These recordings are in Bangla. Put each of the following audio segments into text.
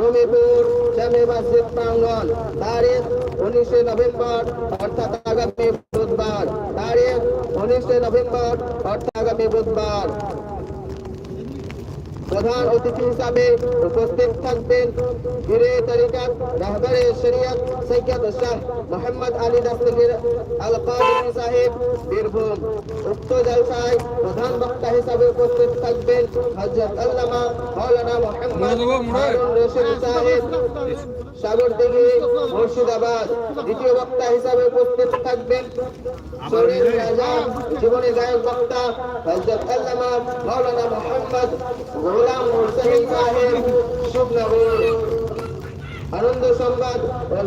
রমিপুর জামে মসজিদ প্রাঙ্গন তারিখ উনিশে নভেম্বর, অর্থাৎ আগামী বুধবার। তারিখ উনিশে নভেম্বর, অর্থাৎ আগামী বুধবার। প্রধান অতিথি হিসাবে উপস্থিত থাকবেন পীরে তরিকাত রাহবারে শরিয়ত সৈয়দ শাহ মোহাম্মদ আলী দস্তগীর আল কাদরি সাহেব বীরভূম। উক্ত জলসায় প্রধান বক্তা হিসাবে উপস্থিত থাকবেন হযরত আল্লামা মাওলানা মোহাম্মদ হারুন রশিদ সাহেব। সাগরদিঘি মুর্শিদাবাদ। দ্বিতীয় বক্তা হিসাবে উপস্থিত থাকবেন শরীর রাজা জীবনী গায়ক বক্তা হযরত আল্লামা মাওলানা মোহাম্মদ গোলাম মুরসালিন সাহেব আনন্দ সংবাদ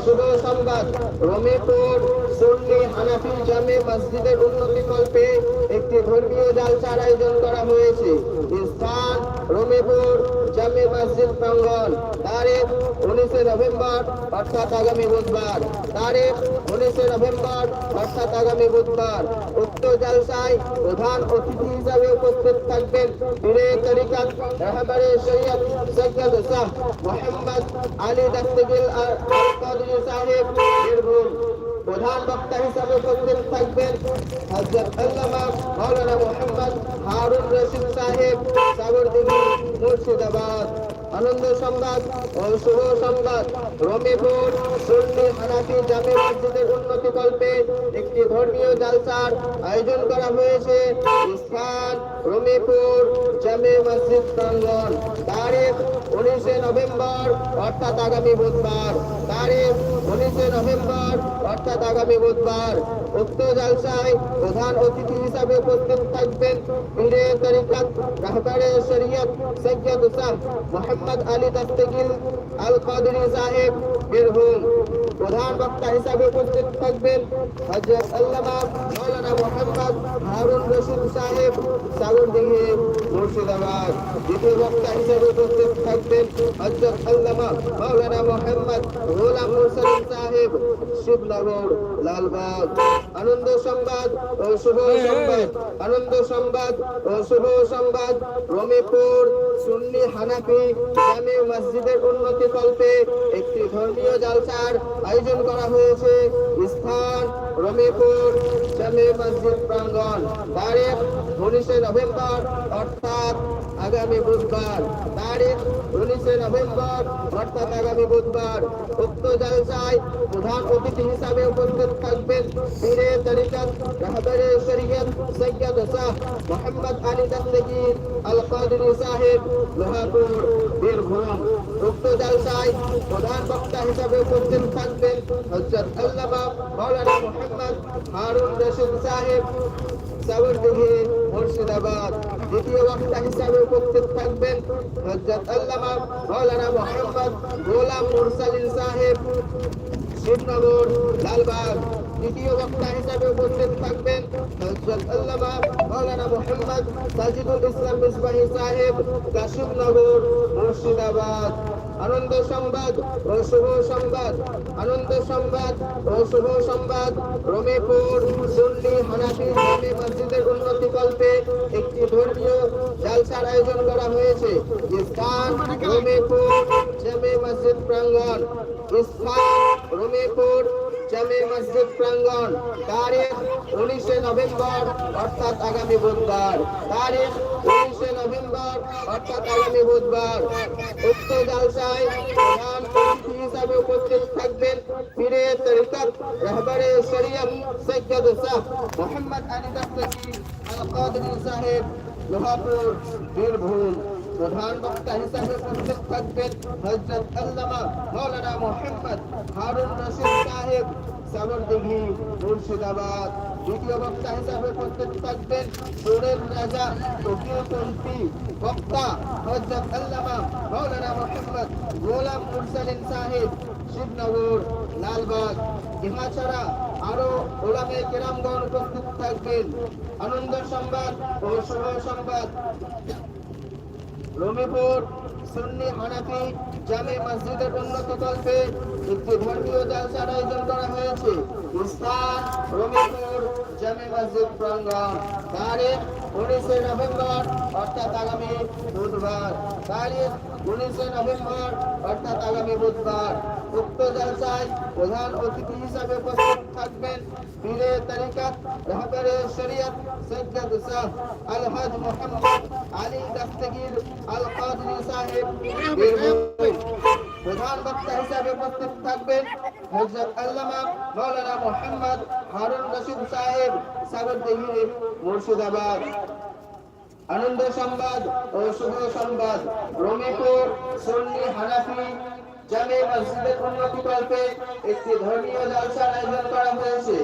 শুভ সংবাদ, রমিপুর সুন্নি হানাফি জামে মসজিদের উন্নতি কল্পে একটি ধর্মীয় জালসার আয়োজন করা হয়েছে। স্থান রমিপুর জামে মসজিদ প্রাঙ্গণ, তারিখ উনিশে নভেম্বর, অর্থাৎ আগামী বুধবার। তারিখ উনিশে নভেম্বর, অর্থাৎ আগামী বুধবার। উক্ত জালসায় প্রধান অতিথি হিসাবে উপস্থিত থাকবেন পীরে তরিকাত রাহবারে সৈয়দ সৈয়দ শাহ মোহাম্মদ আলী দস্তগীর আল কাদরি সাহেব বীরভূম। প্রধান বক্তা হিসাবে উপস্থিত থাকবেন হযরত আল্লামা মাওলানা মোহাম্মদ হারুন রশিদ সাহেব, সাগরদিঘি, মুর্শিদাবাদ। আনন্দ সংবাদ ও শুভ সংবাদ। রমিপুর সুন্নি হানাফি জামে মসজিদের উন্নতি কল্পে একটি ধর্মীয় জালসার আয়োজন করা হয়েছে। স্থান রমিপুর জামে মসজিদ প্রাঙ্গণ। তারিখ উনিশে নভেম্বর, অর্থাৎ আগামী বুধবার। তারিখ উনিশে নভেম্বর অর্থাৎ আগামী বুধবার উক্ত জালসায় প্রধান অতিথি হিসাবে উপস্থিত থাকবেন মোহাম্মদ আলী দস্তগিল আল কাদরি সাহেব বীরভূম। প্রধান বক্তা হিসাবে উপস্থিত থাকবেন হযরত আল্লামা মাওলানা মোহাম্মদ হারুন রশিদ সাহেব সাগরদিঘি মুর্শিদাবাদ। দ্বিতীয় বক্তা হিসেবে উপস্থিত থাকবেন হযরত আল্লামা মাওলানা মোহাম্মদ গোলাম মুরসালিন সাহেব, শিবনগর, লালবাগ। আনন্দ সংবাদ ও শুভ সংবাদ, আনন্দ সংবাদ ও শুভ সংবাদ। রমিপুর সুন্নি হানাফি জামে মসজিদের উন্নতি কল্পে একটি ধর্মীয় জালসার আয়োজন করা হয়েছে স্থান রমিপুর জামে মসজিদ প্রাঙ্গন তারিখ উনিশে নভেম্বর অর্থাৎ আগামী বুধবার। নভেম্বর অর্থাৎ আগামী বুধবার। উক্ত জালসায় প্রধান অতিথি হিসাবে উপস্থিত থাকবেন পীরে তরিকাত রাহবারে শরীয়ত সৈয়দ শাহ মোহাম্মদ আলী দস্তগীর আল কাদরি সাহেব, লোহাপুর, বীরভূম। উক্ত জালসায় প্রধান বক্তা হিসাবে উপস্থিত থাকবেন হযরত আল্লামা মাওলানা মোহাম্মদ হারুন রশিদ সাহেব। সাগরদিঘি মুর্শিদাবাদ। দ্বিতীয় বক্তা হিসাবে উপস্থিত থাকবেন হযরত আল্লামা মাওলানা মোহাম্মদ গোলাম মুরসালিন সাহেব। শিবনগর, লালবাগ। তৃতীয় বক্তা হিসাবে উপস্থিত থাকবেন হযরত আল্লামা মাওলানা মোহাম্মদ সাজিদুল ইসলাম মিসবাহি সাহেব। কাশিমনগর, মুর্শিদাবাদ। আনন্দ সংবাদ ও শুভ সংবাদ, আনন্দ সংবাদ ও শুভ সংবাদ, রমেপুর সুন্নি হানাফি জামে মসজিদের উন্নতি কল্পে একটি ধর্মীয় জালসার আয়োজন করা হয়েছে। স্থান রমেপুর, জামে মসজিদ প্রাঙ্গণ। স্থান মসজিদ প্রাঙ্গণ। তারিখ উনিশে নভেম্বর, অর্থাৎ আগামী বুধবার। তারিখ উনিশে নভেম্বর, অর্থাৎ আগামী বুধবার। উক্ত জালসায় প্রধান অতিথি হিসাবে উপস্থিত থাকবেন পীরে তরিকত রাহবারে শরীয়ত সৈয়দ শাহ মোহাম্মদ আলী দস্তগীর আল কাদরি সাহেব, লোহাপুর, বীরভূম। প্রধান বক্তা হিসাবে উপস্থিত থাকবেন হযরত আল্লামা মাওলানা মোহাম্মদ হারুন রশিদ সাহেব মুর্শিদাবাদ। দ্বিতীয় বক্তা হিসাবে উপস্থিত থাকবেন সুরের রাজা তকিয়পন্থী বক্তা হযরত আল্লামা মাওলানা মোহাম্মদ গোলাম মুরসালিন সাহেব, শিবনগর, লালবাগ ইহা ছাড়া আরও ওলামে কেরামগণ উপস্থিত থাকবেন। আনন্দ সংবাদ ও শুভ সংবাদ। রমিপুর সুন্নি হানাফি জামে মসজিদের উন্নত কল্পে একটি ধর্মীয় জলসার আয়োজন করা হয়েছে। স্থান রমিপুর জামে মসজিদ প্রাঙ্গণ। তারিখ উনিশে নভেম্বর, অর্থাৎ আগামী বুধবার তারিখ, উনিশে নভেম্বর, অর্থাৎ আগামী বুধবার উক্ত জলসায় প্রধান অতিথি হিসাবে উপস্থিত থাকবেন পীরে তারিকাত রাহবারে শরীয়ত সৈয়দ শাহ আলহাজ মোহাম্মদ আলী দস্তগীর আল কাদরি সাহেব বীরভূম। প্রধান বক্তা হিসাবে উপস্থিত থাকবেন হযরত আল্লামা মাওলানা মোহাম্মদ হারুন রশিদ সাহেব সাগরদিঘি মুর্শিদাবাদ। আনন্দ সংবাদ ও শুভ সংবাদ। রমিপুর সন্নি, হানাফি জামে মসজিদের উন্নতি কল্পে একটি ধর্মীয় জলসার আয়োজন করা হয়েছে।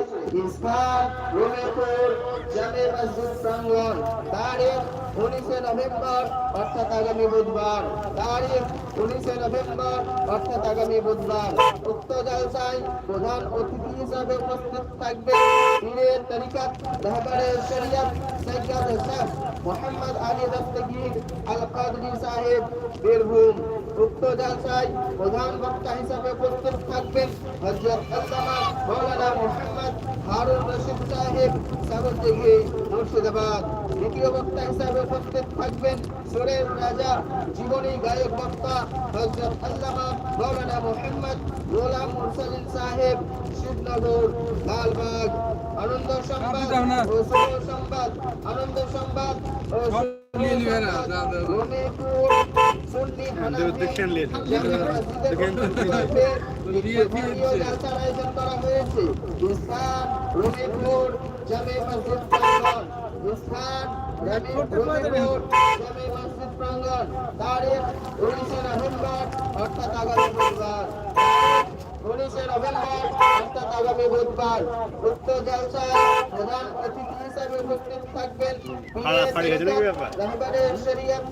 স্থান রমিপুর, জামে মসজিদ প্রাঙ্গণ, তারিখ উনিশে নভেম্বর, অর্থাৎ আগামী বুধবার। তারিখ উনিশে নভেম্বর, অর্থাৎ আগামী বুধবার। উক্ত জলসায় প্রধান অতিথি হিসাবে উপস্থিত থাকবেন পীরের তরিকাত রহবারে শরিয়ত সৈয়দ শাহ মোহাম্মদ আলী দস্তগীর আল কাদরি সাহেব বীরভূম। উক্ত জলসায় প্রধান বক্তা হিসাবে উপস্থিত থাকবেন হযরত আল্লামা মাওলানা মোহাম্মদ হারুন রশিদ সাহেব সাগরদিঘি মুর্শিদাবাদ। দ্বিতীয় বক্তা হিসাবে উপস্থিত থাকবেন সুরের রাজা জীবনী গায়ক বক্তা হযরত আল্লামা মাওলানা মোহাম্মদ গোলাম মুরসালিন সাহেব শিবনগর লালবাগ। আনন্দ সংবাদ ও সংবাদ। আনন্দ সংবাদ ও তারিখ উনিশে নভেম্বর অর্থাৎ আগামী বুধবার উনিশে নভেম্বর অর্থাৎ আগামী বুধবার উক্ত জলসায় প্রধান অতিথি হিসেবে উপস্থিত থাকবেন ফাড়া- ফাড়ি হয়েছে নাকি ব্যাপার? রাহবারে শরীয়ত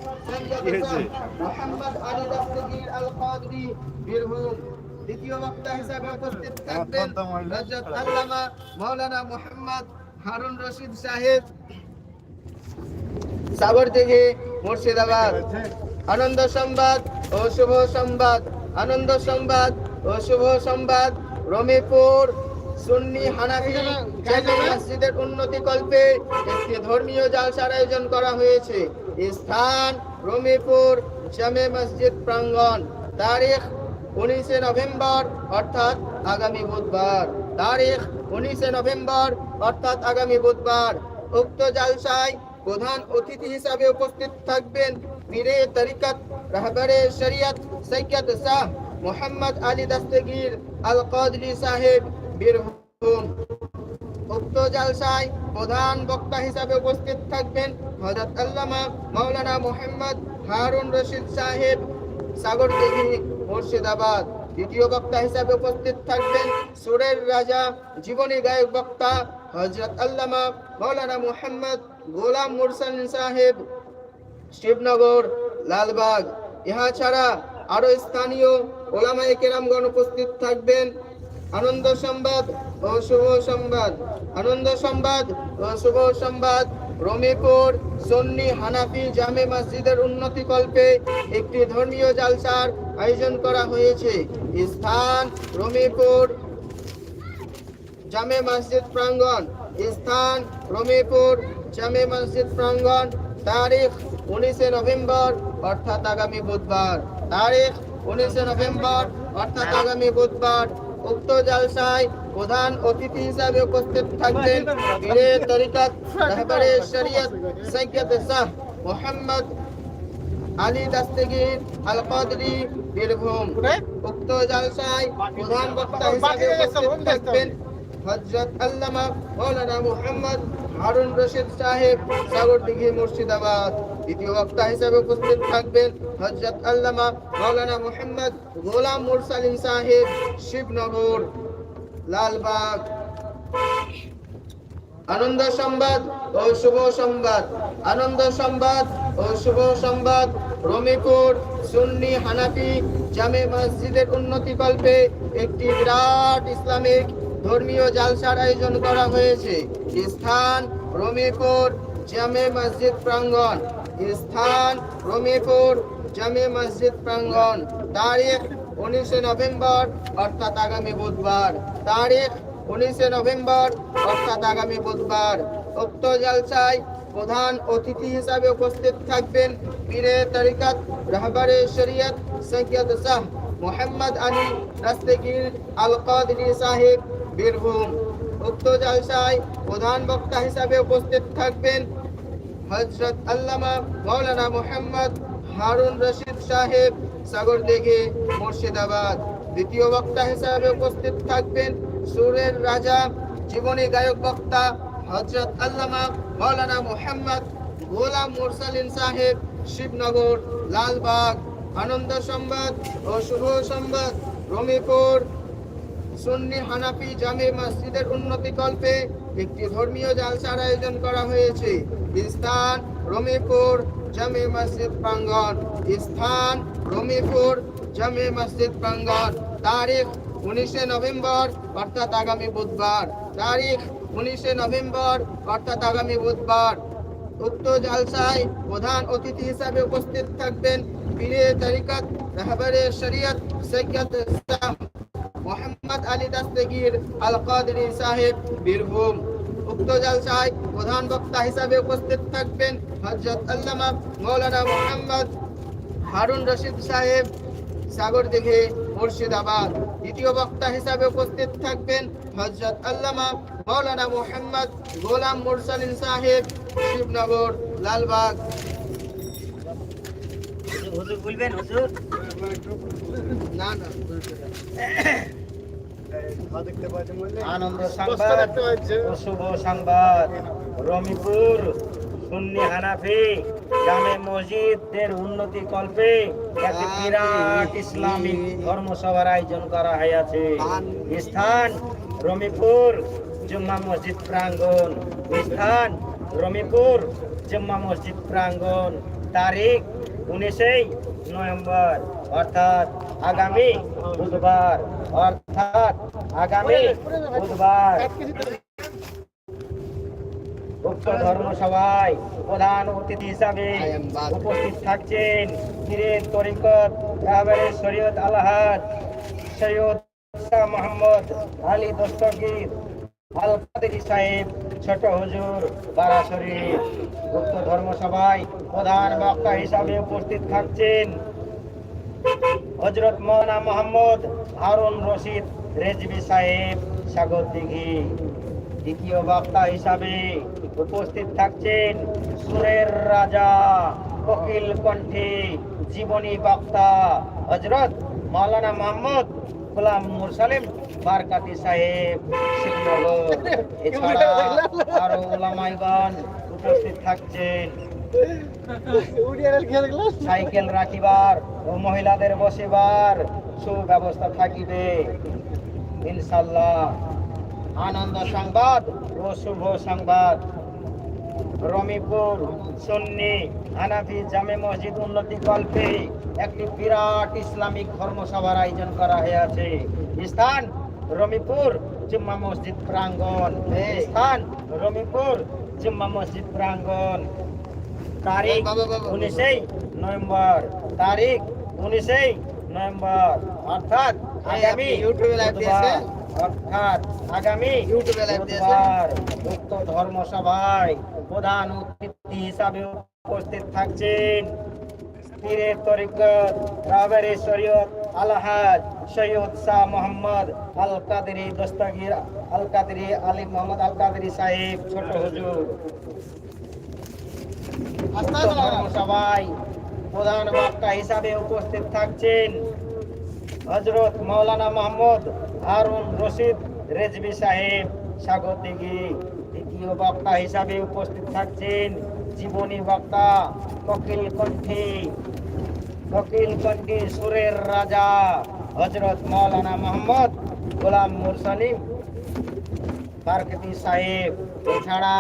মোহাম্মদ আলী দস্তগীর আল কাদরি বীরভূম। দ্বিতীয় বক্তা হিসেবে উপস্থিত থাকবেন। হযরত আল্লামা মাওলানা মোহাম্মদ হারুন রশিদ সাহেব। সাগরদিঘি মুর্শিদাবাদ। আনন্দ সংবাদ ও শুভ সংবাদ। আনন্দ সংবাদ ও শুভ সংবাদ, রমিপুর, সুন্নি, হানাফি মসজিদের উন্নতি কল্পে একটি ধর্মীয় জালসার আয়োজন করা হয়েছে। স্থান রমিপুর জামে মসজিদ প্রাঙ্গণ। তারিখ উনিশে নভেম্বর, অর্থাৎ আগামী বুধবার। তারিখ উনিশে নভেম্বর, অর্থাৎ আগামী বুধবার। উক্ত জালসায় প্রধান অতিথি হিসাবে উপস্থিত থাকবেন পীরে তরিকত রাহবারে শরিয়ত সৈয়দ শাহ মোহাম্মদ আলী দাস্তগীর আল কাদরি সাহেব বীরভূম উক্ত জালসায় প্রধান বক্তা হিসাবে উপস্থিত থাকবেন হযরত আল্লামা মাওলানা মোহাম্মদ হারুন রশিদ সাহেব, সাগরদিঘি মুর্শিদাবাদ। দ্বিতীয় বক্তা হিসাবে উপস্থিত থাকবেন সুরের রাজা, জীবনী গায়ক বক্তা হযরত আল্লামা মাওলানা মোহাম্মদ গোলাম মুরসাল সাহেব। শিবনগর, লালবাগ। ইহা ছাড়া আরও স্থানীয় ওলামায়ে কেরামগণ উপস্থিত থাকবেন। আনন্দ সংবাদ ও শুভ সংবাদ। আনন্দ সংবাদ ও শুভ সংবাদ। রমিপুর সন্নি হানাফি জামে মসজিদের উন্নতি কল্পে একটি ধর্মীয় জালসার আয়োজন করা হয়েছে। স্থান রমিপুর জামে মসজিদ প্রাঙ্গণ। স্থান রমিপুর জামে মসজিদ প্রাঙ্গণ। তারিখ উনিশে নভেম্বর, অর্থাৎ আগামী বুধবার। তারিখ উনিশে নভেম্বর অর্থাৎ আগামী বুধবার। উক্ত জালসায় প্রধান অতিথি হিসাবে উপস্থিত থাকবেন পীরে তরিকত রাহবারে শরীয়ত সৈয়দ শাহ মোহাম্মদ আলী দাস্তগীর আল কাদরি বীরভূম উক্ত জালসায় প্রধান বক্তা হিসেবে উপস্থিত থাকবেন আল্লামা মুহাম্মদ সাহেব মুর্শিদাবাদ। দ্বিতীয় বক্তা উপস্থিত থাকবেন আল্লামা মুহাম্মদ সাহেব, শিবনগর, লালবাগ। আনন্দ সংবাদ ও শুভ সংবাদ, আনন্দ সংবাদ ও শুভ সংবাদ। রমিপুর সুন্নি হানাফি জামে মসজিদের উন্নতি কল্পে একটি বিরাট ইসলামিক ধর্মীয় জালসার আয়োজন করা হয়েছে। স্থান রমিপুর জামে মসজিদ প্রাঙ্গণ। স্থান রমিপুর জামে মসজিদ প্রাঙ্গণ। তারিখ উনিশে নভেম্বর, অর্থাৎ আগামী বুধবার। তারিখ উনিশে নভেম্বর, অর্থাৎ আগামী বুধবার। উক্ত জলসায় প্রধান অতিথি হিসাবে উপস্থিত থাকবেন পীরে তরিকাত, রাহবারে শরিয়ত সৈয়দ শাহ মোহাম্মদ আলী রাস্তেগীর আল কাদরি সাহেব বীরভূম। উক্ত জলসায় প্রধান বক্তা হিসাবে উপস্থিত থাকবেন হজরত আল্লামা মৌলানা মোহাম্মদ হারুন রশিদ সাহেব, সাগরদিঘি, মুর্শিদাবাদ। দ্বিতীয় বক্তা হিসাবে উপস্থিত থাকবেন সুরের রাজা, জীবনী গায়ক বক্তা হজরত আল্লামা মৌলানা মোহাম্মদ গোলাম মুরসালিন সাহেব, শিবনগর, লালবাগ। আনন্দ সংবাদ ও শুভ সংবাদ। রমিপুর সুন্নি হানাফি জামে মসজিদের উন্নতি কল্পে একটি ধর্মীয় জালসার আয়োজন করা হয়েছে। স্থান রমিপুর জামে মসজিদ প্রাঙ্গণ। স্থান রমিপুর জামে মসজিদ প্রাঙ্গণ। তারিখ উনিশে নভেম্বর, অর্থাৎ আগামী বুধবার। তারিখ উনিশে নভেম্বর, অর্থাৎ আগামী বুধবার। উক্ত জালসায় প্রধান অতিথি হিসাবে উপস্থিত থাকবেন পীরে তরিকাত রাহবারে শরিয়ত সৈয়দ মোহাম্মদ আলী দাস্তেগীর আল কাদরি সাহেব বীরভূম। উক্ত জলসায় প্রধান বক্তা হিসাবে উপস্থিত থাকবেন হজরত আল্লামা মৌলানা মোহাম্মদ হারুন রশিদ সাহেব সাগর দিঘে মুর্শিদাবাদ। দ্বিতীয় বক্তা হিসাবে উপস্থিত থাকবেন হজরত আল্লামা মৌলানা মোহাম্মদ গোলাম মুরসালিন সাহেব শিবনগর লালবাগ। হুজুর বলবেন হুজুর? না না। আনন্দ সংবাদ শুভ সংবাদ। রমিপুর সুন্নি হানাফি জামে মসজিদের উন্নতি কল্পে একটি বিরাট ইসলামিক ধর্মসভার আয়োজন করা হয়েছে। স্থান রমিপুর জুম্মা মসজিদ প্রাঙ্গণ। স্থান রমিপুর জুম্মা মসজিদ প্রাঙ্গণ। তারিখ উনিশে নভেম্বর, অর্থাৎ আগামী বুধবার, অর্থাৎ আগামী বুধবার। উক্ত ধর্মসভায় প্রধান অতিথি হিসাবে উপস্থিত থাকছেন পীরের তরিকত রাহবারে শরীয়ত আলহাজ সৈয়দ শাহ মোহাম্মদ আলী দস্তগীর, আল সাহেব, ছোট হুজুর বারাসরি উক্ত ধর্মসভায় প্রধান বক্তা হিসাবে উপস্থিত থাকছেন হজরত মৌলানা মোহাম্মদ হারুন রশিদ রেজবি সাহেব সাগর দিঘি। দ্বিতীয় বক্তা হিসাবে উপস্থিত থাকছেন সুরের রাজা কোকিল কণ্ঠে জীবনী বক্তা হজরত মাওলানা মোহাম্মদ গোলাম মুরসালিম বারকাতি সাহেব শ্রীনগর এছাড়া আরও ওলামাইগণ উপস্থিত থাকছেন। সাইকেল রাখিবার ও মহিলাদের বসিবার সুব্যবস্থা থাকিবে। ইনশাল্লাহ আনন্দ সংবাদ ও শুভ সংবাদ। রমিপুর সুন্নি হানাফি জামে মসজিদ উন্নতি কল্পে একটি বিরাট ইসলামিক ধর্মসভার আয়োজন করা হয়েছে। স্থান রমিপুর জুম্মা মসজিদ প্রাঙ্গণ। স্থান রমিপুর জুম্মা মসজিদ প্রাঙ্গণ। তারিখ বাবা, বাবা। উনিশে নভেম্বর। তারিখ উনিশে নভেম্বর। অর্থাৎ এই আগামী ইউটিউবে লাইভ দিয়েছেন? অর্থাৎ আগামী উক্ত ধর্মসভায় প্রধান অতিথি হিসাবে উপস্থিত থাকছেন পীরের তরিকত রাবের শরীয়ত আলহাজ সৈয়দ শাহ মোহাম্মদ আল কাদেরি দস্তগীর আল কাদেরি আলী মোহাম্মদ আল কাদেরি সাহেব ছোট হুজুর। ধর্মসভায় প্রধান বক্তা হিসাবে উপস্থিত থাকছেন হজরত মৌলানা মোহাম্মদ হারুন রশিদ, রেজবি সাহেব, স্বাগত দ্বিতীয় বক্তা হিসাবে উপস্থিত থাকছেন জীবনী বক্তা ককিল কণ্ঠী। ককিল কণ্ঠী সুরের রাজা হজরত মৌলানা মোহাম্মদ গোলাম মুরসালিম বারকতি সাহেব, এছাড়া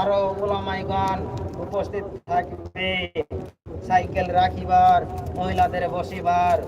আরও ওলামাইগণ উপস্থিত থাকবে। সাইকেল রাখিবার, মহিলাদের বসিবার।